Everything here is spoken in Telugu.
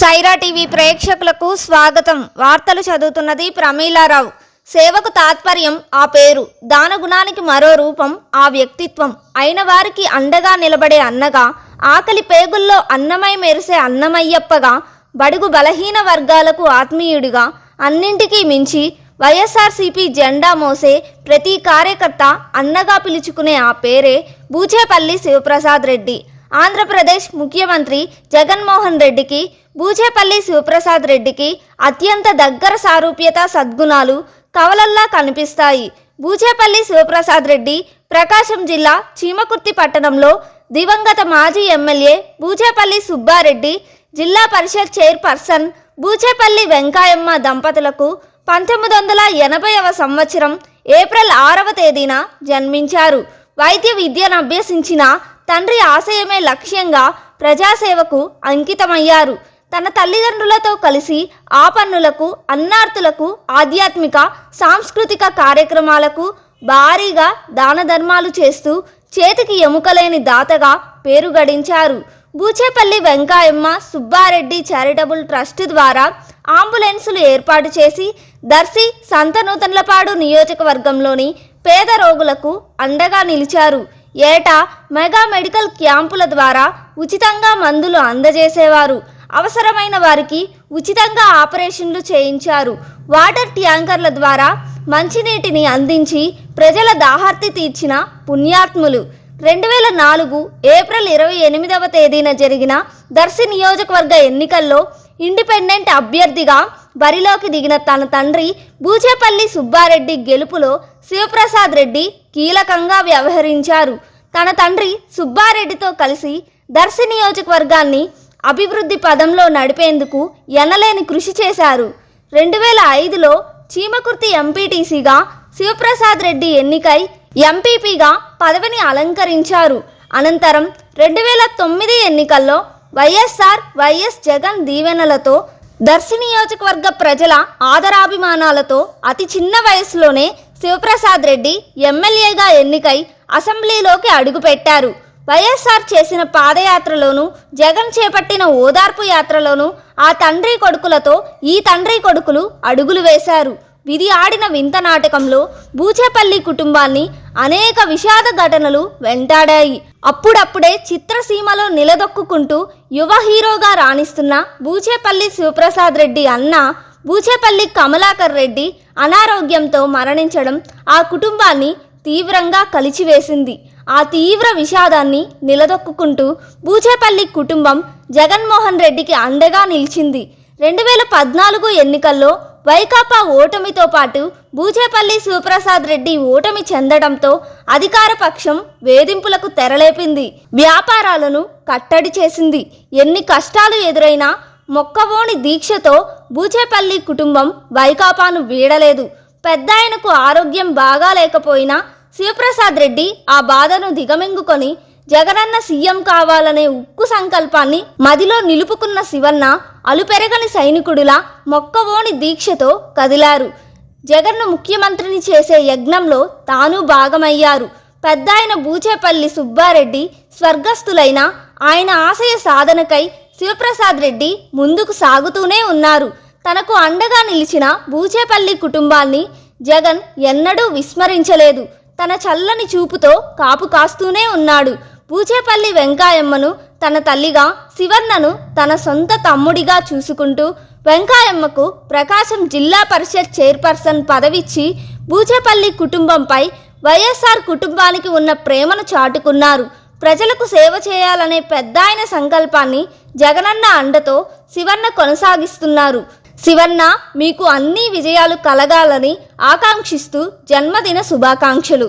సైరా టీవీ ప్రేక్షకులకు స్వాగతం. వార్తలు చదువుతున్నది ప్రమీలారావు. సేవకు తాత్పర్యం ఆ పేరు. దానగుణానికి మరో రూపం ఆ వ్యక్తిత్వం. అయిన వారికి అండగా నిలబడే అన్నగా ఆకలి పేగుల్లో అన్నమై మెరిసే అన్నమయ్యప్పగా బడుగు బలహీన వర్గాలకు ఆత్మీయుడిగా అన్నింటికీ మించి వైఎస్ఆర్సీపీ జెండా మోసే ప్రతి కార్యకర్త అన్నగా పిలుచుకునే ఆ పేరే బూచేపల్లి శివప్రసాద్ రెడ్డి. ఆంధ్రప్రదేశ్ ముఖ్యమంత్రి జగన్మోహన్ రెడ్డికి బూచేపల్లి శివప్రసాద్ రెడ్డికి అత్యంత దగ్గర సారూప్యత సద్గుణాలు కవలల్లా కనిపిస్తాయి. బూచేపల్లి శివప్రసాద్ రెడ్డి ప్రకాశం జిల్లా చీమకుర్తి పట్టణంలో దివంగత మాజీ ఎమ్మెల్యే బూచేపల్లి సుబ్బారెడ్డి జిల్లా పరిషత్ చైర్పర్సన్ బూచేపల్లి వెంకాయమ్మ దంపతులకు పంతొమ్మిది వందల ఎనభైవ సంవత్సరం ఏప్రిల్ ఆరవ తేదీన జన్మించారు. వైద్య విద్యను అభ్యసించిన తండ్రి ఆశయమే లక్ష్యంగా ప్రజాసేవకు అంకితమయ్యారు. తన తల్లిదండ్రులతో కలిసి ఆ పన్నులకు అన్నార్తులకు ఆధ్యాత్మిక సాంస్కృతిక కార్యక్రమాలకు భారీగా దాన ధర్మాలు చేస్తూ చేతికి ఎముకలేని దాతగా పేరు గడించారు. బూచేపల్లి వెంకాయమ్మ సుబ్బారెడ్డి చారిటబుల్ ట్రస్ట్ ద్వారా అంబులెన్సులు ఏర్పాటు చేసి దర్శి సంతనూతన్లపాడు నియోజకవర్గంలోని పేద రోగులకు అండగా నిలిచారు. ఏటా మెగా మెడికల్ క్యాంపుల ద్వారా ఉచితంగా మందులు అందజేసేవారు. అవసరమైన వారికి ఉచితంగా ఆపరేషన్లు చేయించారు. వాటర్ ట్యాంకర్ల ద్వారా మంచినీటిని అందించి ప్రజల దాహార్తి తీర్చిన పుణ్యాత్ములు. రెండు వేల నాలుగు ఏప్రిల్ ఇరవై ఎనిమిదవ తేదీన జరిగిన దర్శి నియోజకవర్గ ఎన్నికల్లో ఇండిపెండెంట్ అభ్యర్థిగా బరిలోకి దిగిన తన తండ్రి బూచేపల్లి సుబ్బారెడ్డి గెలుపులో శివప్రసాద్ రెడ్డి కీలకంగా వ్యవహరించారు. తన తండ్రి సుబ్బారెడ్డితో కలిసి దర్శి నియోజకవర్గాన్ని అభివృద్ధి పదంలో నడిపేందుకు ఎనలేని కృషి చేశారు. రెండు వేల ఐదులో చీమకుర్తి ఎంపీటీసీగా శివప్రసాద్ రెడ్డి ఎన్నికై ఎంపీపీగా పదవిని అలంకరించారు. అనంతరం రెండు వేల తొమ్మిది ఎన్నికల్లో వైఎస్ఆర్ వైఎస్ జగన్ దీవెనలతో దర్శి నియోజకవర్గ ప్రజల ఆదరాభిమానాలతో అతి చిన్న వయసులోనే శివప్రసాద్ రెడ్డి ఎమ్మెల్యేగా ఎన్నికై అసెంబ్లీలోకి అడుగుపెట్టారు. వైఎస్ఆర్ చేసిన పాదయాత్రలోను జగన్ చేపట్టిన ఓదార్పు యాత్రలోను ఆ తండ్రి కొడుకులతో ఈ తండ్రి కొడుకులు అడుగులు వేశారు. విధి ఆడిన వింత నాటకంలో బూచేపల్లి కుటుంబాన్ని అనేక విషాద ఘటనలు వెంటాడాయి. అప్పుడప్పుడే చిత్రసీమలో నిలదొక్కుంటూ యువ హీరోగా రాణిస్తున్న బూచేపల్లి శివప్రసాద్ రెడ్డి అన్న బూచేపల్లి కమలాకర్ రెడ్డి అనారోగ్యంతో మరణించడం ఆ కుటుంబాన్ని తీవ్రంగా కలిచివేసింది. ఆ తీవ్ర విషాదాన్ని నిలదొక్కుంటూ బూచేపల్లి కుటుంబం జగన్మోహన్ రెడ్డికి అండగా నిలిచింది. రెండు వేల పద్నాలుగు ఎన్నికల్లో వైకాపా ఓటమితో పాటు బూచేపల్లి శివప్రసాద్ రెడ్డి ఓటమి చెందడంతో అధికార పక్షం వేధింపులకు తెరలేపింది. వ్యాపారాలను కట్టడి చేసింది. ఎన్ని కష్టాలు ఎదురైనా మొక్కవోని దీక్షతో బూచేపల్లి కుటుంబం వైకాపాను వీడలేదు. పెద్దాయనకు ఆరోగ్యం బాగా లేకపోయినా శివప్రసాద్ రెడ్డి ఆ బాధను దిగమింగుకొని జగనన్న సీఎం కావాలనే ఉక్కు సంకల్పాన్ని మదిలో నిలుపుకున్న శివన్న అలుపెరగని సైనికుడిలా మొక్కవోని దీక్షతో కదిలారు. జగన్ను ముఖ్యమంత్రిని చేసే యజ్ఞంలో తాను భాగమయ్యారు. పెద్దాయన బూచేపల్లి సుబ్బారెడ్డి స్వర్గస్థులైన ఆయన ఆశయ సాధనకై శివప్రసాద్ రెడ్డి ముందుకు సాగుతూనే ఉన్నారు. తనకు అండగా నిలిచిన బూచేపల్లి కుటుంబాన్ని జగన్ ఎన్నడూ విస్మరించలేదు. తన చల్లని చూపుతో కాపు కాస్తూనే ఉన్నాడు. బూచేపల్లి వెంకాయమ్మను తన తల్లిగా శివన్నను తన సొంత తమ్ముడిగా చూసుకుంటూ వెంకాయమ్మకు ప్రకాశం జిల్లా పరిషత్ చైర్పర్సన్ పదవిచ్చి బూచేపల్లి కుటుంబంపై వైఎస్ఆర్ కుటుంబానికి ఉన్న ప్రేమను చాటుకున్నారు. ప్రజలకు సేవ చేయాలనే పెద్దాయన సంకల్పాన్ని జగనన్న అండతో శివన్న కొనసాగిస్తున్నారు. శివన్న మీకు అన్ని విజయాలు కలగాలని ఆకాంక్షిస్తూ జన్మదిన శుభాకాంక్షలు.